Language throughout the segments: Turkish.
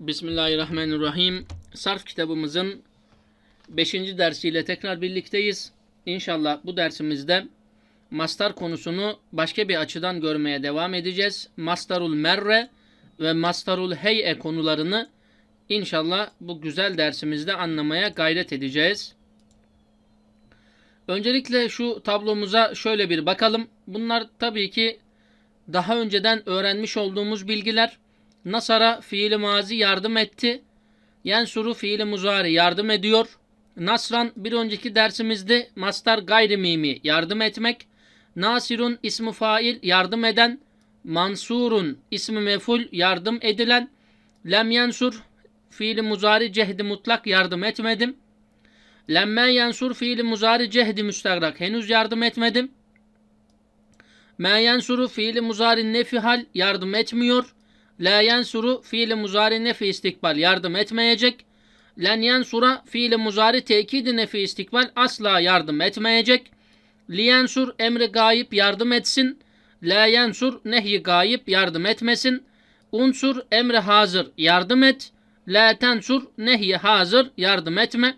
Bismillahirrahmanirrahim. Sarf kitabımızın 5. dersiyle tekrar birlikteyiz. İnşallah bu dersimizde mastar konusunu başka bir açıdan görmeye devam edeceğiz. Mastarul merre ve mastarul hey'e konularını inşallah bu güzel dersimizde anlamaya gayret edeceğiz. Öncelikle şu tablomuza şöyle bir bakalım. Bunlar tabii ki daha önceden öğrenmiş olduğumuz bilgiler. Nasara fiili mazi yardım etti. Yensuru fiili muzari yardım ediyor. Nasran bir önceki dersimizde mastar gayrimimi yardım etmek. Nasirun ismi fail yardım eden. Mansurun ismi meful yardım edilen. Lem yensur fiili muzari cehdi mutlak yardım etmedim. Lemme yensur fiili muzari cehdi müstagrak henüz yardım etmedim. Ma yensuru fiili muzari nefi hal yardım etmiyor. La yensuru fiili muzari nefi istikbal yardım etmeyecek. Len yensura fiili muzari tekidi nefi istikbal asla yardım etmeyecek. Li yensur emri gayip yardım etsin. La yensur nehyi gayip yardım etmesin. Unsur emri hazır yardım et. La tensur nehyi hazır yardım etme.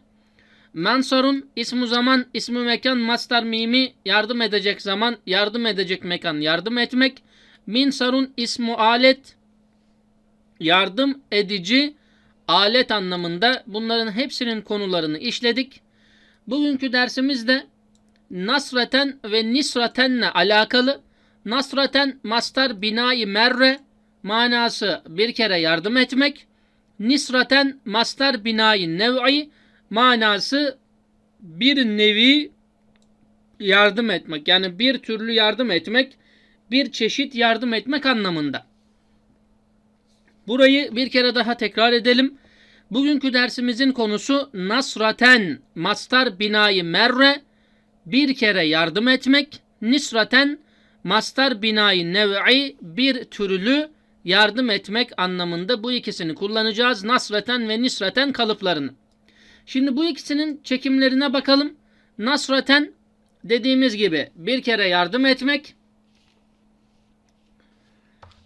Mansarun ismu zaman, ismi mekan, mastar mimi yardım edecek zaman, yardım edecek mekan, yardım etmek. Minsarun ismu alet, yardım edici alet anlamında bunların hepsinin konularını işledik. Bugünkü dersimizde nasreten ve nisratenle alakalı. Nasraten mastar binayı merre manası bir kere yardım etmek. Nisraten mastar binayı nev'i manası bir nevi yardım etmek. Yani bir türlü yardım etmek, bir çeşit yardım etmek anlamında. Burayı bir kere daha tekrar edelim. Bugünkü dersimizin konusu nasraten, mastar binayı merre, bir kere yardım etmek, nisraten, mastar binayı nev'i, bir türlü yardım etmek anlamında bu ikisini kullanacağız. Nasreten ve nisreten kalıplarını. Şimdi bu ikisinin çekimlerine bakalım. Nasraten dediğimiz gibi bir kere yardım etmek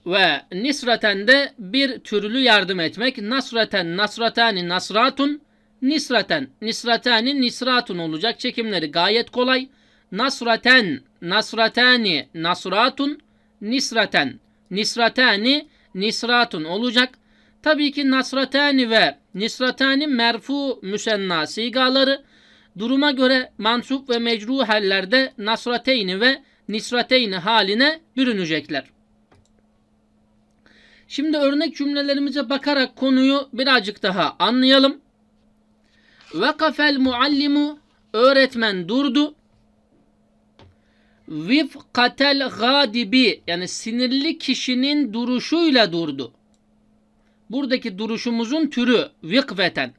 ve nisraten de bir türlü yardım etmek. Nasraten, nasratani, nasratun, nisraten, nisratani, nisratun olacak. Çekimleri gayet kolay. Nasraten, nasratani, nasratun, nisraten, nisratani, nisratun olacak. Tabii ki nasratani ve nisratani merfu müsenna sigaları duruma göre mansup ve mecru hallerde nasrateyni ve nisrateyni haline bürünecekler. Şimdi örnek cümlelerimize bakarak konuyu birazcık daha anlayalım. Vakafel muallimu öğretmen durdu. Vifkatel gadibi yani sinirli kişinin duruşuyla durdu. Buradaki duruşumuzun türü vikveten.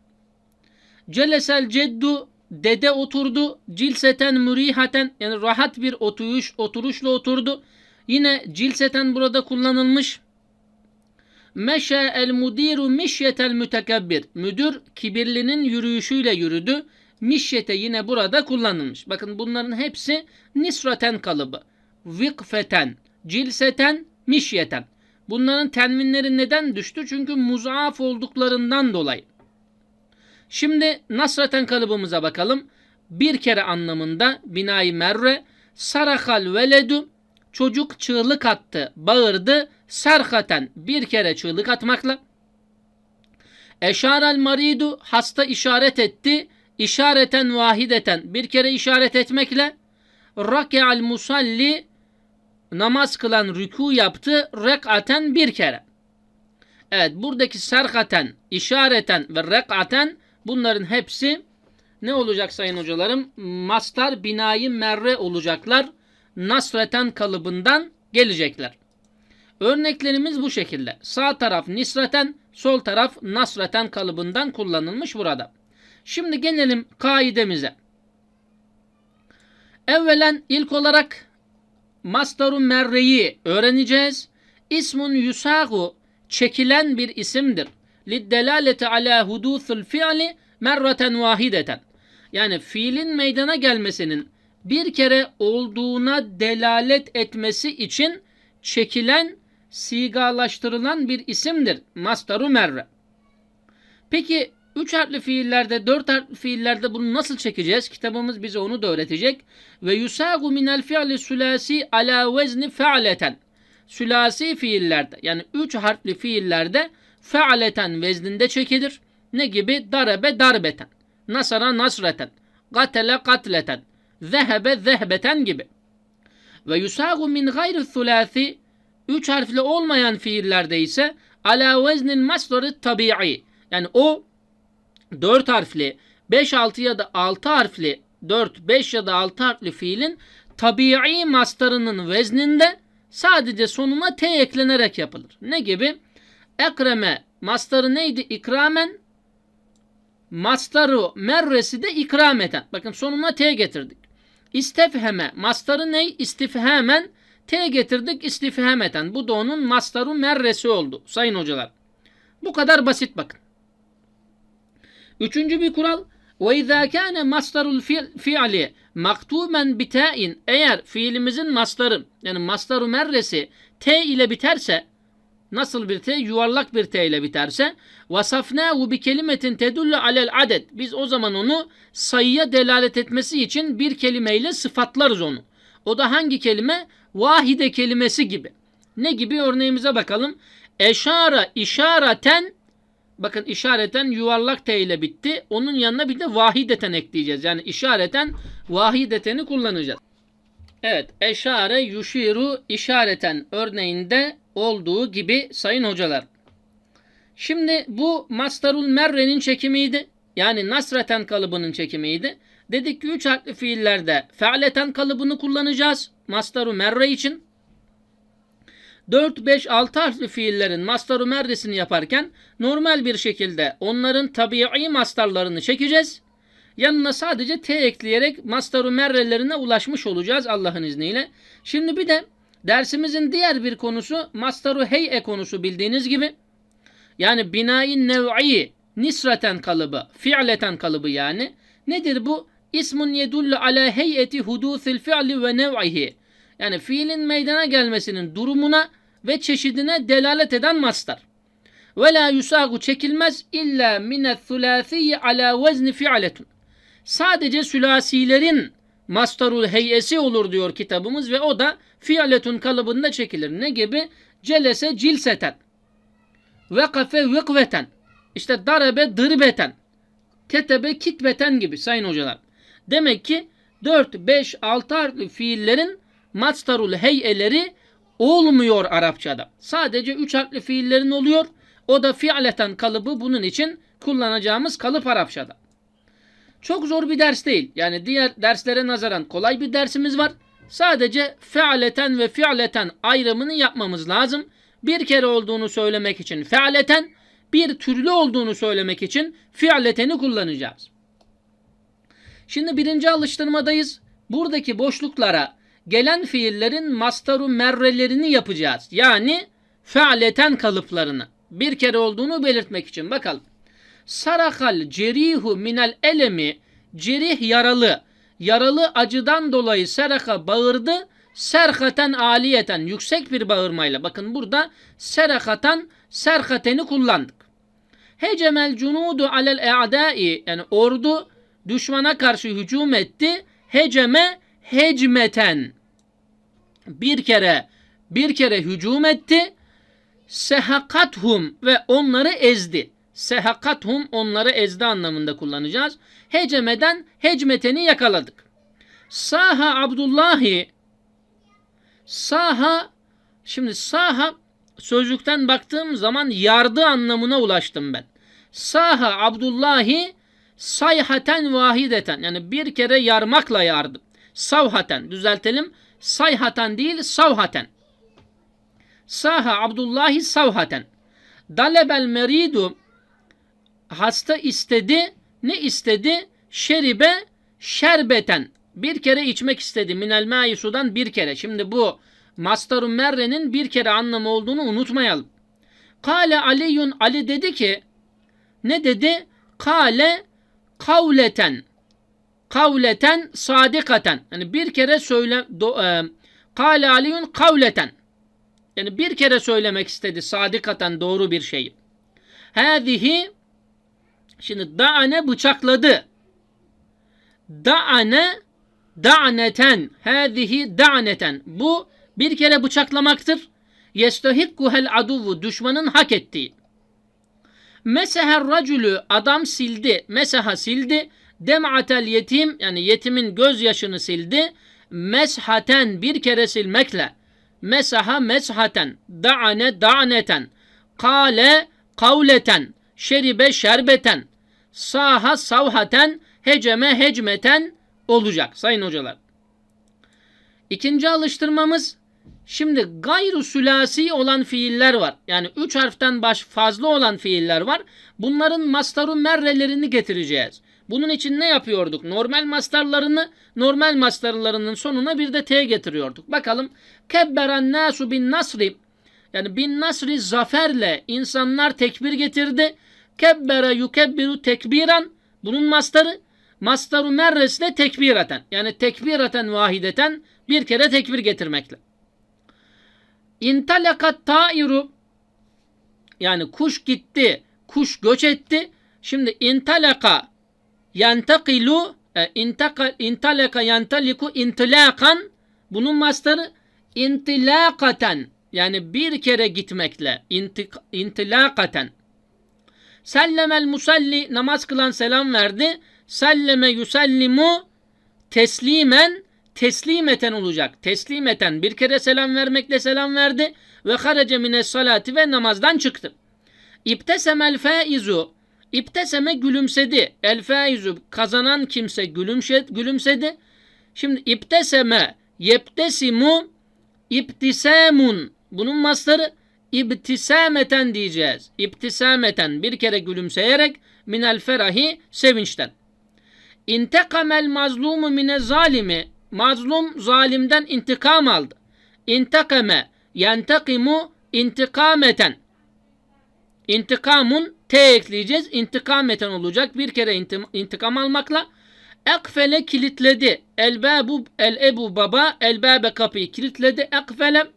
Celesel ceddu dede oturdu. Cilseten mürihaten yani rahat bir oturuş, oturuşla oturdu. Yine cilseten burada kullanılmış. Meşe el mudiru mişyetel mütekebbir. Müdür kibirlinin yürüyüşüyle yürüdü. Mişyete yine burada kullanılmış. Bakın bunların hepsi nisraten kalıbı. Vikfeten, cilseten, mişyeten. Bunların tenvinleri neden düştü? Çünkü muzaaf olduklarından dolayı. Şimdi nasraten kalıbımıza bakalım. Bir kere anlamında binayı merre sarakal veledu çocuk çığlık attı, bağırdı. Serhaten bir kere çığlık atmakla. Eşarel maridu hasta işaret etti. İşareten vahideten bir kere işaret etmekle. Rake'al musalli namaz kılan rükû yaptı. Rek'aten bir kere. Evet buradaki serhaten, işareten ve rek'aten bunların hepsi ne olacak sayın hocalarım? Mastar binayı merre olacaklar. Nasreten kalıbından gelecekler. Örneklerimiz bu şekilde. Sağ taraf nisreten, sol taraf nasreten kalıbından kullanılmış burada. Şimdi gelelim kaidemize. Evvelen ilk olarak mastarun merreyi öğreneceğiz. İsmun yusagu çekilen bir isimdir. Liddelaleti ala huduthul fiili merreten vahideten. Yani fiilin meydana gelmesinin bir kere olduğuna delalet etmesi için çekilen, sigalaştırılan bir isimdir. Mastaru merre. Peki 3 harfli fiillerde, 4 harfli fiillerde bunu nasıl çekeceğiz? Kitabımız bize onu da öğretecek. Ve yusagu minel fi'li sülasi ala vezni fe'leten. Sülasi fiillerde yani 3 harfli fiillerde fe'leten vezninde çekilir. Ne gibi? Darebe darbeten. Nasara nasreten. Katele katleten. Zehebe zehbeten gibi. Ve yusagu min gayri sülasi 3 harfli olmayan fiillerde ise ala veznin masdarı tabi'i. Yani o 4 harfli, 5, 6 ya da 6 harfli, 4, 5 ya da 6 harfli fiilin tabii mastarının vezninde sadece sonuna T eklenerek yapılır. Ne gibi? Ekreme mastarı neydi? İkramen mastarı merresi de ikrameten. Bakın sonuna T getirdik. İstefheme mastarı ney? İstifhemen T getirdik istifhameten. Bu da onun mastarı merresi oldu sayın hocalar. Bu kadar basit bakın. Üçüncü bir kural. Ve izâ kâne mastarul fi'li maktuben bitâin eğer fiilimizin mastarı yani mastarı merresi T ile biterse nasıl bir T? Yuvarlak bir T ile biterse vasafnâhu bi kelimetin tedullu alel adet. Biz o zaman onu sayıya delalet etmesi için bir kelimeyle sıfatlarız onu. O da hangi kelime? Vahide kelimesi gibi. Ne gibi örneğimize bakalım. Eşara işareten bakın işareten yuvarlak T ile bitti. Onun yanına bir de vahideten ekleyeceğiz. Yani işareten vahideteni kullanacağız. Evet eşare yuşiru işareten örneğinde olduğu gibi sayın hocalar. Şimdi bu mastarul merrenin çekimiydi. Yani nasreten kalıbının çekimiydi. Dedik ki üç harfli fiillerde fealeten kalıbını kullanacağız. Mastaru merre için. 4, 5, 6 harfli fiillerin mastaru merresini yaparken normal bir şekilde onların tabii mastarlarını çekeceğiz. Yanına sadece T ekleyerek mastaru merrelerine ulaşmış olacağız Allah'ın izniyle. Şimdi bir de dersimizin diğer bir konusu mastaru hey'e konusu bildiğiniz gibi. Yani binain nev'i nisreten kalıbı, fi'leten kalıbı yani. Nedir bu? İsmun yedullu ala heyeti hudusil fi'li ve nev'ihi. Yani fiilin meydana gelmesinin durumuna ve çeşidine delalet eden mastar. Ve la yusagu çekilmez illa minet thulâthiyye ala vezni fi'letun. Sadece sülasilerin mastarul heyesi olur diyor kitabımız ve o da fi'letun kalıbında çekilir. Ne gibi? Celese cilseten. Vekafe vıkveten. İşte darabe dırbeten. Ketebe kitbeten gibi sayın hocalar. Demek ki 4, 5, 6 harfli fiillerin mastarul heyeleri olmuyor Arapçada. Sadece 3 harfli fiillerin oluyor. O da fi'leten kalıbı bunun için kullanacağımız kalıp Arapçada. Çok zor bir ders değil. Yani diğer derslere nazaran kolay bir dersimiz var. Sadece fealeten ve fi'leten ayrımını yapmamız lazım. Bir kere olduğunu söylemek için fealeten, bir türlü olduğunu söylemek için fi'leteni kullanacağız. Şimdi birinci alıştırmadayız. Buradaki boşluklara gelen fiillerin mastaru merrelerini yapacağız. Yani fealeten kalıplarını. Bir kere olduğunu belirtmek için bakalım. Sarakal cerihu minel elemi cerih yaralı. Yaralı acıdan dolayı seraka bağırdı. Serhaten aliyeten yüksek bir bağırmayla. Bakın burada serakaten serhateni kullandık. Hecemel cunudu alel e'dai yani ordu düşmana karşı hücum etti. Heceme hecmeten. Bir kere bir kere hücum etti. Sehakathum ve onları ezdi. Sehakathum onları ezdi anlamında kullanacağız. Hecemeden hecmeteni yakaladık. Saha Abdullahi Saha şimdi saha sözlükten baktığım zaman yardı anlamına ulaştım ben. Saha Abdullahi sayhaten vahideten yani bir kere yarmakla yardım. Savhaten düzeltelim. Sayhaten değil savhaten. Saha Abdullahi savhaten. Dalebel meridu hasta istedi. Ne istedi? Şeribe şerbeten. Bir kere içmek istedi. Minel mai sudan bir kere. Şimdi bu mastarun merrenin bir kere anlamı olduğunu unutmayalım. Kale Aliyun Ali dedi ki ne dedi? Kale kavleten kavleten sadikaten yani bir kere söyle do, e, kale aliyun kavleten yani bir kere söylemek istedi sadikaten doğru bir şeyi. Hâzihi Şimdi da'ane bıçakladı. Da'ane da'neten. Hâzihi da'neten. Bu bir kere bıçaklamaktır. Yestahikkuhel aduvu. Düşmanın hak ettiği. Meseher racülü adam sildi. Meseha sildi. Dem'atel yetim yani yetimin gözyaşını sildi. Meshaten bir kere silmekle. Mesaha meshaten. Da'ane da'neten. Kale kavleten. Şeribe şerbeten. Saha savhaten. Heceme hecmeten olacak sayın hocalar. İkinci alıştırmamız Şimdi gayru sülasi olan fiiller var. Yani üç harften baş fazla olan fiiller var. Bunların mastaru merrelerini getireceğiz. Bunun için ne yapıyorduk? Normal mastarlarını normal mastarlarının sonuna bir de T getiriyorduk. Bakalım. Kebberen nasu bin nasri yani bin nasri zaferle insanlar tekbir getirdi. Kebbere yukebbiru tekbiran bunun mastarı. Mastaru merresi de tekbiraten. Yani tekbiraten vahideten bir kere tekbir getirmekle. İntalakat tairu yani kuş gitti, kuş göç etti. Şimdi intalaka yantakilu e, intaka, intalaka yantaliku intilakan bunun mastarı intilakaten yani bir kere gitmekle intilakaten. Sellemel musalli namaz kılan selam verdi. Selleme yusallimu teslimen teslimeten olacak. Teslimeten bir kere selam vermekle selam verdi ve harece mine salati ve namazdan çıktı. İbtesemel faizu İbteseme gülümsedi. El faizu kazanan kimse gülümşed, gülümsedi. Şimdi ibteseme yeptesimu ibtisamun bunun mastarı ibtisameten diyeceğiz. İbtisameten bir kere gülümseyerek minel ferahi sevinçten. İntekamel mazlumu mine zalimi mazlum zalimden intikam aldı. İntekame yentekimu intikameten. İntikamun T ekleyeceğiz. İntikameten olacak. Bir kere intikam almakla. Ekfele kilitledi. Elbabu el ebu baba elbabe kapıyı kilitledi. Ekfele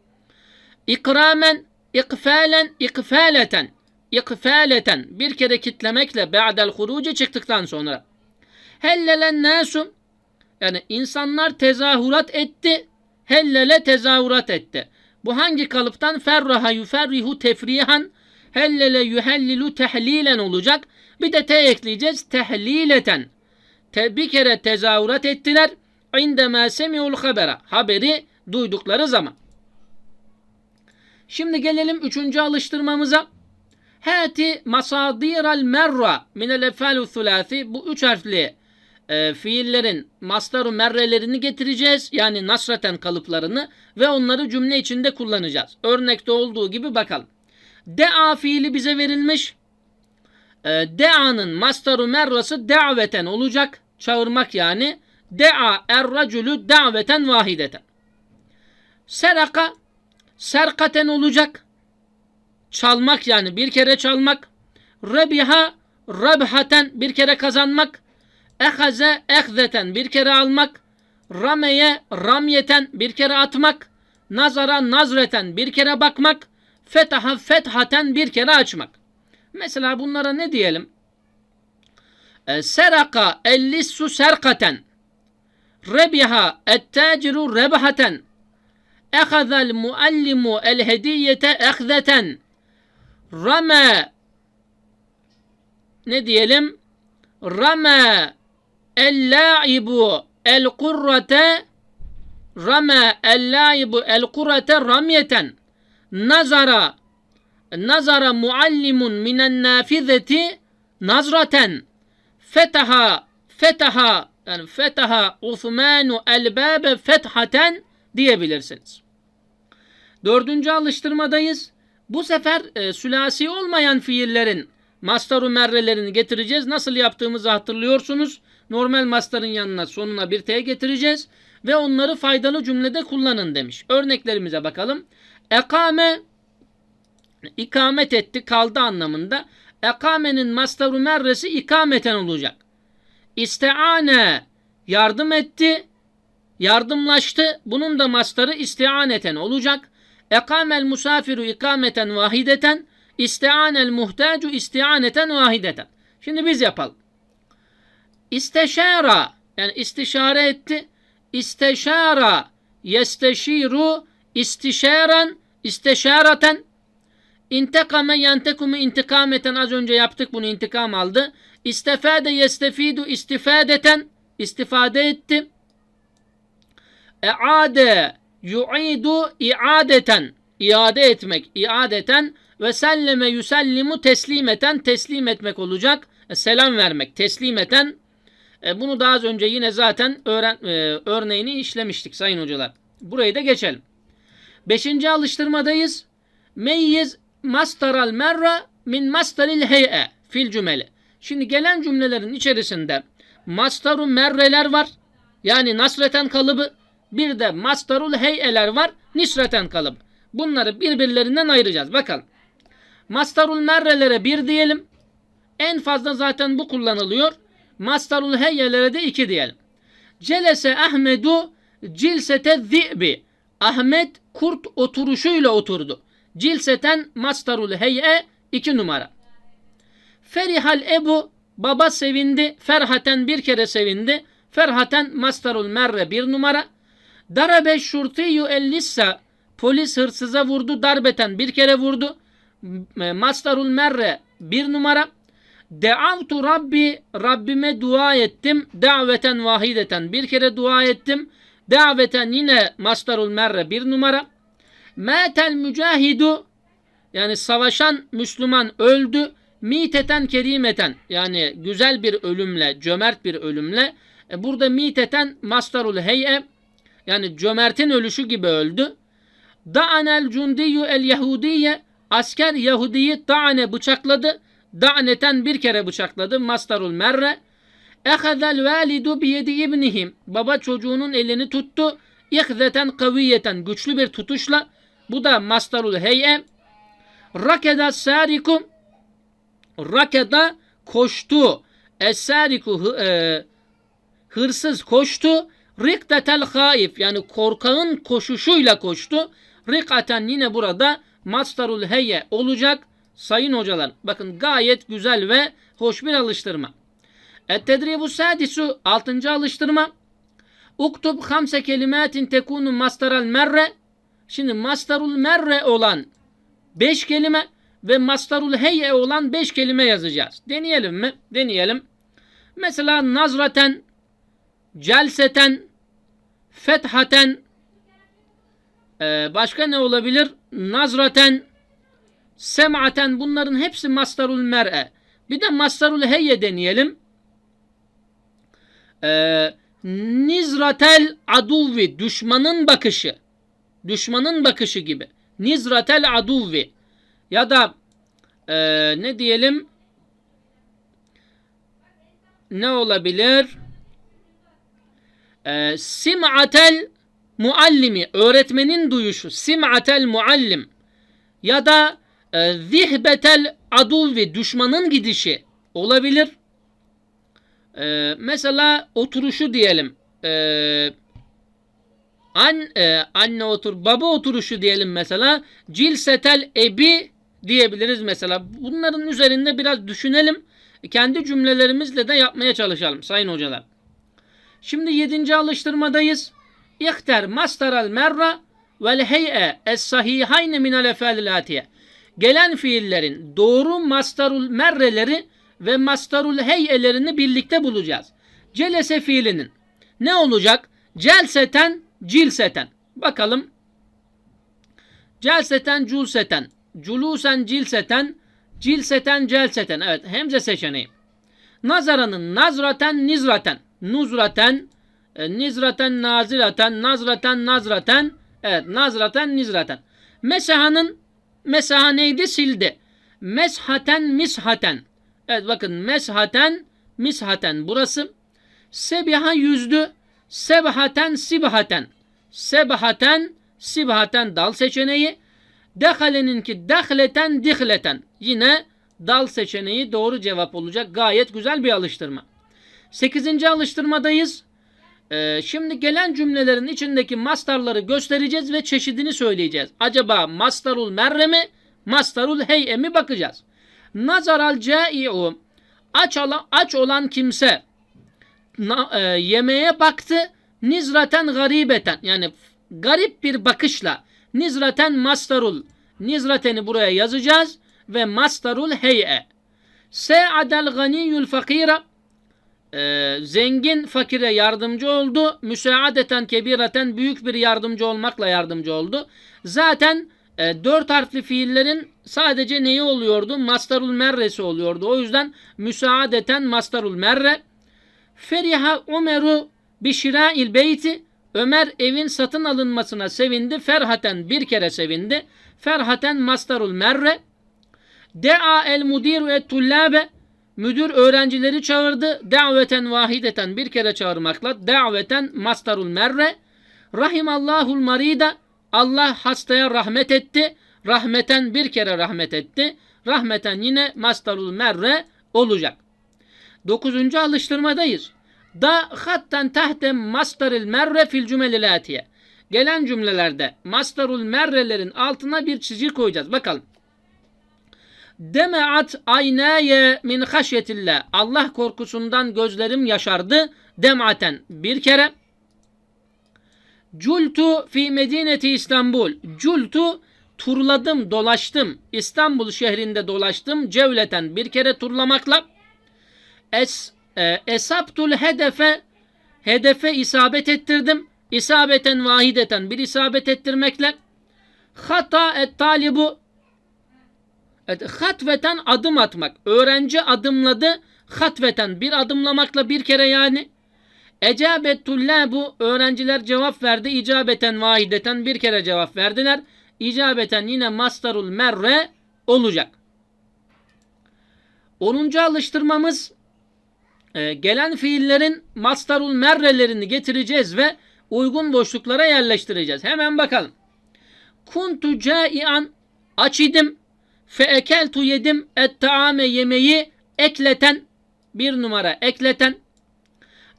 ikramen ikfalen ikfaleten ikfaleten bir kere kitlemekle ba'del hurucu çıktıktan sonra. Hellelen nasum yani insanlar tezahürat etti. Hellele tezahürat etti. Bu hangi kalıptan? Ferraha yuferrihu tefrihan. Hellele yuhellilu tehlilen olacak. Bir de te ekleyeceğiz. Tehlileten. Te, bir kere tezahürat ettiler. İndemâ semi'ul habera. Haberi duydukları zaman. Şimdi gelelim üçüncü alıştırmamıza. Hati masadiral merra minel efalü thulâthi. Bu üç harfli e, fiillerin mastarı merrelerini getireceğiz. Yani nasraten kalıplarını ve onları cümle içinde kullanacağız. Örnekte olduğu gibi bakalım. Dea fiili bize verilmiş. E, dea'nın mastarı merrası daveten olacak. Çağırmak yani. Dea erracülü daveten vahideten. Seraka serkaten olacak. Çalmak yani bir kere çalmak. Rebiha rabhaten bir kere kazanmak. Ehaze ehzeten bir kere almak. Rameye ramyeten bir kere atmak. Nazara nazreten bir kere bakmak. Fetaha fethaten bir kere açmak. Mesela bunlara ne diyelim? E, seraka ellissu serkaten. Rebiha ettaciru rebhaten. Ehazel muallimu el hediyete ehzeten. Rame ne diyelim? Rame El-la'ibu el-kurrate rama el-la'ibu el-kurrate ramyeten nazara nazara muallimun minen nafizeti nazraten fetaha fetaha yani fetaha Osmanu el-babe fethaten diyebilirsiniz. Dördüncü alıştırmadayız. Bu sefer e, sülasi olmayan fiillerin mastaru merrelerini getireceğiz. Nasıl yaptığımızı hatırlıyorsunuz normal mastarın yanına sonuna bir T getireceğiz ve onları faydalı cümlede kullanın demiş. Örneklerimize bakalım. Ekame ikamet etti kaldı anlamında. Ekamenin mastaru merresi ikameten olacak. İsteane yardım etti, yardımlaştı. Bunun da mastarı istianeten olacak. Ekamel musafiru ikameten vahideten, istianel muhtacu istianeten vahideten. Şimdi biz yapalım. İsteşara yani istişare etti. İsteşara yesteşiru istişaran isteşaraten İntekame yentekumu intikameten az önce yaptık bunu intikam aldı. İstefade yestefidu istifadeten istifade etti. Eade yu'idu iadeten iade etmek iadeten ve selleme yusellimu teslimeten teslim etmek olacak. E, selam vermek teslimeten e, bunu daha az önce yine zaten öğren, e, örneğini işlemiştik sayın hocalar. Burayı da geçelim. Beşinci alıştırmadayız. Meyyiz mastaral merra min mastaril hey'e fil cümle. Şimdi gelen cümlelerin içerisinde mastaru merreler var. Yani nasreten kalıbı. Bir de mastarul hey'eler var. Nisreten kalıbı. Bunları birbirlerinden ayıracağız. Bakalım. Mastarul merrelere bir diyelim. En fazla zaten bu kullanılıyor. Mastarul heyyelere de iki diyelim. Celese Ahmedu cilsete zi'bi. Ahmet kurt oturuşuyla oturdu. Cilseten mastarul heyye iki numara. Ferihal ebu baba sevindi. Ferhaten bir kere sevindi. Ferhaten mastarul merre bir numara. Darabe şurtiyu ellissa polis hırsıza vurdu. Darbeten bir kere vurdu. Mastarul merre bir numara. Deavtu Rabbi Rabbime dua ettim. Daveten vahideten bir kere dua ettim. Daveten yine mastarul merre bir numara. Metel mücahidu yani savaşan Müslüman öldü. Miteten kerimeten yani güzel bir ölümle, cömert bir ölümle. E burada miteten mastarul heyye yani cömertin ölüşü gibi öldü. Da'anel cundiyu el Yahudiye asker Yahudiyi da'ane bıçakladı. Da'neten bir kere bıçakladı. Mastarul merre. Ehazel validu biyedi ibnihim. Baba çocuğunun elini tuttu. İhzeten kaviyeten güçlü bir tutuşla. Bu da mastarul heyye. Rakeda sariku. Rakeda koştu. Es-sariku e, hırsız koştu. Rikdetel haif yani korkağın koşuşuyla koştu. Rikaten yine burada mastarul heyye olacak. Sayın hocalar bakın gayet güzel ve hoş bir alıştırma. Et-tedribu sadisu 6. alıştırma. Uktub hamse kelimatin tekunu mastaral merre. Şimdi mastarul merre olan 5 kelime ve mastarul heyye olan 5 kelime yazacağız. Deneyelim mi? Deneyelim. Mesela nazraten, celseten, fethaten, ee, başka ne olabilir? Nazraten, sem'aten bunların hepsi mastarul mer'e. Bir de mastarul heyye deneyelim. Ee, nizratel aduvi düşmanın bakışı. Düşmanın bakışı gibi. Nizratel aduvi. Ya da e, ne diyelim? Ne olabilir? E, sim'atel muallimi. Öğretmenin duyuşu. Sim'atel muallim. Ya da e, zihbetel aduvi. Düşmanın gidişi. Olabilir. E, mesela oturuşu diyelim. Eee An, e, anne otur, baba oturuşu diyelim mesela. Cilsetel ebi diyebiliriz mesela. Bunların üzerinde biraz düşünelim. Kendi cümlelerimizle de yapmaya çalışalım sayın hocalar. Şimdi yedinci alıştırmadayız. İhter mastaral merra vel hey'e es sahihayne minel efalil atiye. Gelen fiillerin doğru mastarul merreleri ve mastarul hey'elerini birlikte bulacağız. Celese fiilinin ne olacak? Celseten cilseten. Bakalım. Celseten culseten. Culusen cilseten. Cilseten celseten. Evet hemze seçeneği. Nazaranın nazraten nizraten. Nuzraten. E, nizraten naziraten. Nazraten nazraten. Evet nazraten nizraten. Mesahanın mesaha neydi? Sildi. Meshaten mishaten. Evet bakın meshaten mishaten. Burası. Sebiha yüzdü. Sebhaten sibhaten. Sebhaten sibhaten dal seçeneği. Dehaleninki dehleten dihleten. Yine dal seçeneği doğru cevap olacak. Gayet güzel bir alıştırma. Sekizinci alıştırmadayız. Ee, şimdi gelen cümlelerin içindeki mastarları göstereceğiz ve çeşidini söyleyeceğiz. Acaba mastarul merre mi, mastarul hey'e mi bakacağız. Nazaral cai'u Aç, ala, aç olan kimse na, e, yemeğe baktı nizraten garibeten yani garip bir bakışla nizraten mastarul nizrateni buraya yazacağız ve mastarul hey'e se'adel ganiyul fakira e, zengin fakire yardımcı oldu. Müsaadeten kebireten büyük bir yardımcı olmakla yardımcı oldu. Zaten e, dört harfli fiillerin sadece neyi oluyordu? Mastarul merresi oluyordu. O yüzden müsaadeten mastarul merre. Feriha Ömer'u bişirâil beyti. Ömer evin satın alınmasına sevindi. Ferhaten bir kere sevindi. Ferhaten mastarul merre. Dea el mudiru et tullabe. Müdür öğrencileri çağırdı. Daveten vahideten bir kere çağırmakla. Daveten mastarul merre. Rahimallahul marida. Allah hastaya rahmet etti. Rahmeten bir kere rahmet etti. Rahmeten yine mastarul merre olacak. Dokuzuncu alıştırmadayız. Da hatten tahte mastaril merre fil cümelil atiye. Gelen cümlelerde mastarul merrelerin altına bir çizgi koyacağız. Bakalım. Demeat aynaye min haşyetillah. Allah korkusundan gözlerim yaşardı. Dematen bir kere. Cultu fi medineti İstanbul. Cultu turladım, dolaştım. İstanbul şehrinde dolaştım. Cevleten bir kere turlamakla. Es, e, esaptul hedefe hedefe isabet ettirdim. İsabeten vahideten bir isabet ettirmekle. Hata et talibu Hatveten adım atmak. Öğrenci adımladı. Hatveten bir adımlamakla bir kere yani. Ecabet tullabu öğrenciler cevap verdi. İcabeten vahideten bir kere cevap verdiler. İcabeten yine mastarul merre olacak. 10. alıştırmamız e, gelen fiillerin mastarul merrelerini getireceğiz ve uygun boşluklara yerleştireceğiz. Hemen bakalım. Kuntu caian aç idim. Fe yedim et taame yemeği ekleten bir numara ekleten.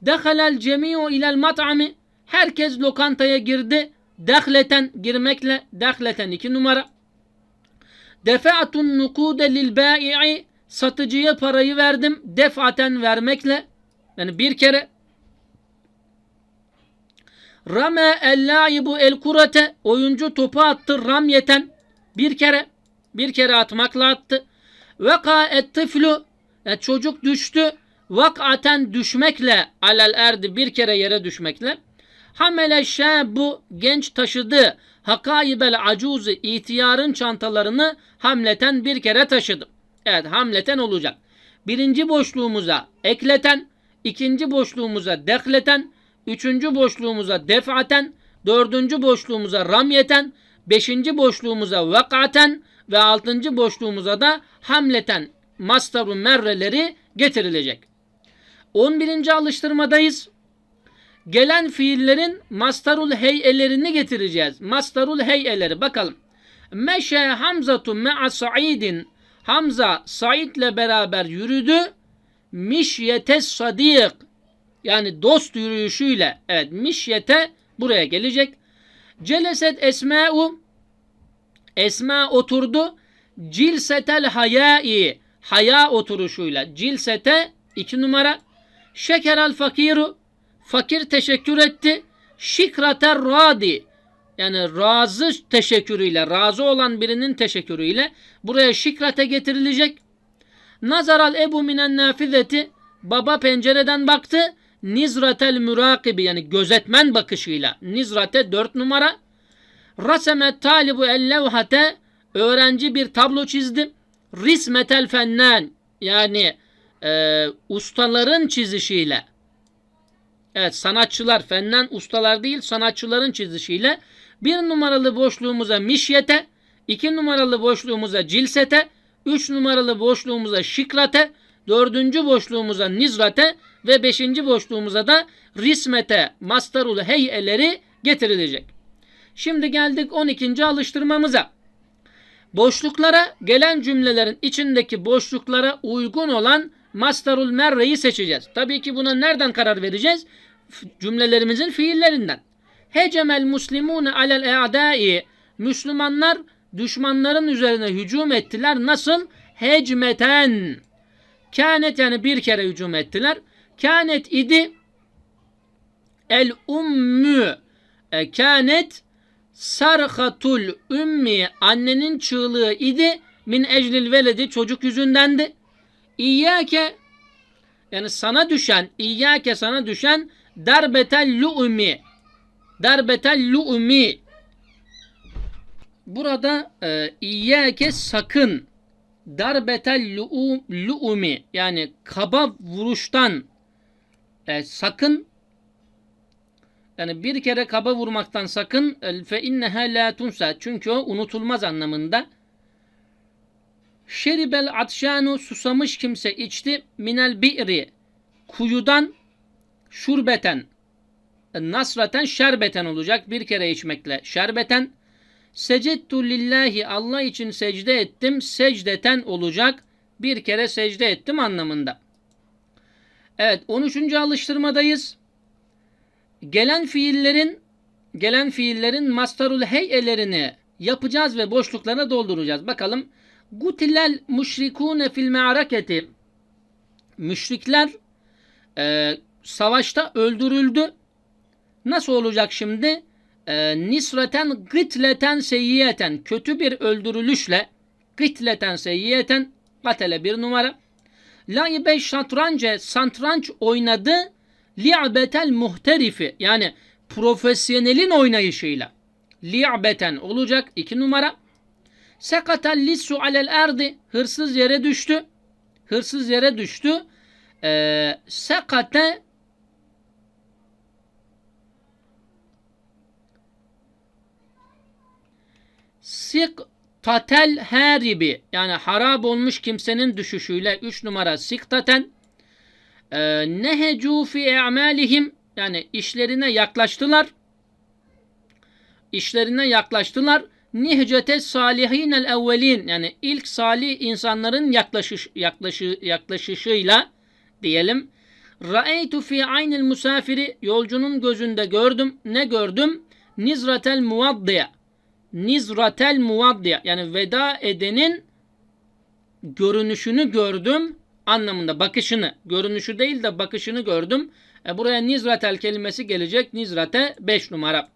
Dehalel cemiu ilel mat'ami herkes lokantaya girdi. Dehleten girmekle dehleten iki numara. Defa'tun nukude lil bai'i satıcıya parayı verdim. Defaten vermekle yani bir kere. Rame el laibu el kurate oyuncu topu attı ramyeten bir kere bir kere atmakla attı. Veka et tiflu yani çocuk düştü. Vakaten düşmekle alel erdi bir kere yere düşmekle. Hamele bu genç taşıdı. Hakaibel acuzi ihtiyarın çantalarını hamleten bir kere taşıdı. Evet hamleten olacak. Birinci boşluğumuza ekleten, ikinci boşluğumuza dekleten, üçüncü boşluğumuza defaten, dördüncü boşluğumuza ramyeten, beşinci boşluğumuza vakaten, ve altıncı boşluğumuza da hamleten mastarun merreleri getirilecek. 11. alıştırmadayız. Gelen fiillerin mastarul heyelerini getireceğiz. Mastarul heyeleri bakalım. Meşe Hamzatu me'a Saidin. Hamza Said'le beraber yürüdü. Mişyete sadik. Yani dost yürüyüşüyle. Evet mişyete buraya gelecek. Celeset esma'u Esma oturdu. Cilsetel hayai. Haya oturuşuyla. Cilsete iki numara. Şekerel fakiru. Fakir teşekkür etti. Şikrater radi. Yani razı teşekkürüyle, razı olan birinin teşekkürüyle buraya şikrate getirilecek. Nazaral ebu minen nafizeti. Baba pencereden baktı. Nizratel mürakibi yani gözetmen bakışıyla. Nizrate dört numara. Rasemet talibu ellevhate öğrenci bir tablo çizdi. Rismetel fennen yani e, ustaların çizişiyle evet sanatçılar fennen ustalar değil sanatçıların çizişiyle bir numaralı boşluğumuza mişyete iki numaralı boşluğumuza cilsete üç numaralı boşluğumuza şikrate dördüncü boşluğumuza nizrate ve beşinci boşluğumuza da rismete mastarul heyeleri getirilecek. Şimdi geldik 12. alıştırmamıza. Boşluklara gelen cümlelerin içindeki boşluklara uygun olan mastarul merreyi seçeceğiz. Tabii ki buna nereden karar vereceğiz? Cümlelerimizin fiillerinden. Hecemel muslimune alel e'dai Müslümanlar düşmanların üzerine hücum ettiler. Nasıl? Hecmeten. Kânet yani bir kere hücum ettiler. Kânet idi el ummü e, kânet sarhatul ümmi annenin çığlığı idi. Min eclil veledi çocuk yüzündendi. İyyâke yani sana düşen İyyâke sana düşen darbetel lu'mi. Darbetel lu'mi. Burada e, İyyâke sakın. Darbetel lu'u- lu'mi yani kaba vuruştan e, sakın yani bir kere kaba vurmaktan sakın e, fe inneha la tunsa çünkü o unutulmaz anlamında. Şeribel atşanu susamış kimse içti minel bi'ri kuyudan şurbeten e, nasraten şerbeten olacak bir kere içmekle şerbeten secettu lillahi Allah için secde ettim secdeten olacak bir kere secde ettim anlamında. Evet 13. alıştırmadayız. Gelen fiillerin gelen fiillerin mastarul heyelerini yapacağız ve boşluklarına dolduracağız. Bakalım. Gutilel müşrikune fil me'araketi Müşrikler e, savaşta öldürüldü. Nasıl olacak şimdi? E, nisreten gıtleten seyyiyeten kötü bir öldürülüşle gıtleten seyyiyeten katele bir numara. Laibe şatrance santranç oynadı li'betel muhterifi yani profesyonelin oynayışıyla li'beten olacak iki numara. Sekatel lissu alel erdi hırsız yere düştü. Hırsız yere düştü. Ee, sekate siktatel heribi yani harap olmuş kimsenin düşüşüyle 3 numara siktaten nehecu fi e'malihim yani işlerine yaklaştılar. İşlerine yaklaştılar. Nihcete salihinel evvelin yani ilk salih insanların yaklaşış, yaklaşı, yaklaşışıyla diyelim. Ra'eytu fi aynil musafiri yolcunun gözünde gördüm. Ne gördüm? Nizratel muvaddiya. Nizratel muvaddiya yani veda edenin görünüşünü gördüm anlamında bakışını görünüşü değil de bakışını gördüm. E, buraya nizratel kelimesi gelecek. Nizrate 5 numara.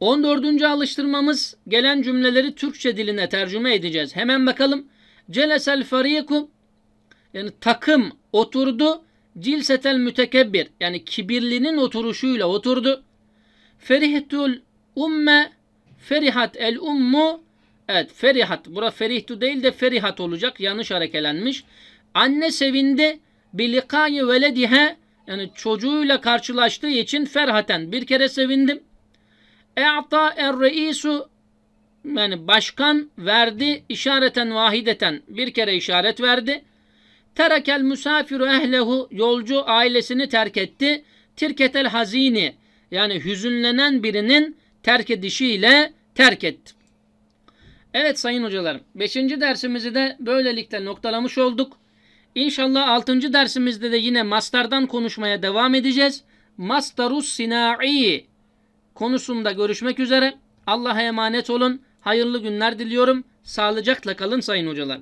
14. alıştırmamız gelen cümleleri Türkçe diline tercüme edeceğiz. Hemen bakalım. Celesel fariku yani takım oturdu. Cilsetel mütekebbir yani kibirlinin oturuşuyla oturdu. Ferihtul umme ferihat el ummu Evet ferihat. Bura ferihtu değil de ferihat olacak. Yanlış harekelenmiş. Anne sevindi. Bilikayı veledihe yani çocuğuyla karşılaştığı için ferhaten bir kere sevindim. E'ta er reisu yani başkan verdi işareten vahideten bir kere işaret verdi. Terekel musafiru ehlehu yolcu ailesini terk etti. Tirketel hazini yani hüzünlenen birinin terk edişiyle terk etti. Evet sayın hocalarım 5. dersimizi de böylelikle noktalamış olduk. İnşallah 6. dersimizde de yine mastardan konuşmaya devam edeceğiz. Mastarus sina'i konusunda görüşmek üzere. Allah'a emanet olun. Hayırlı günler diliyorum. Sağlıcakla kalın sayın hocalar.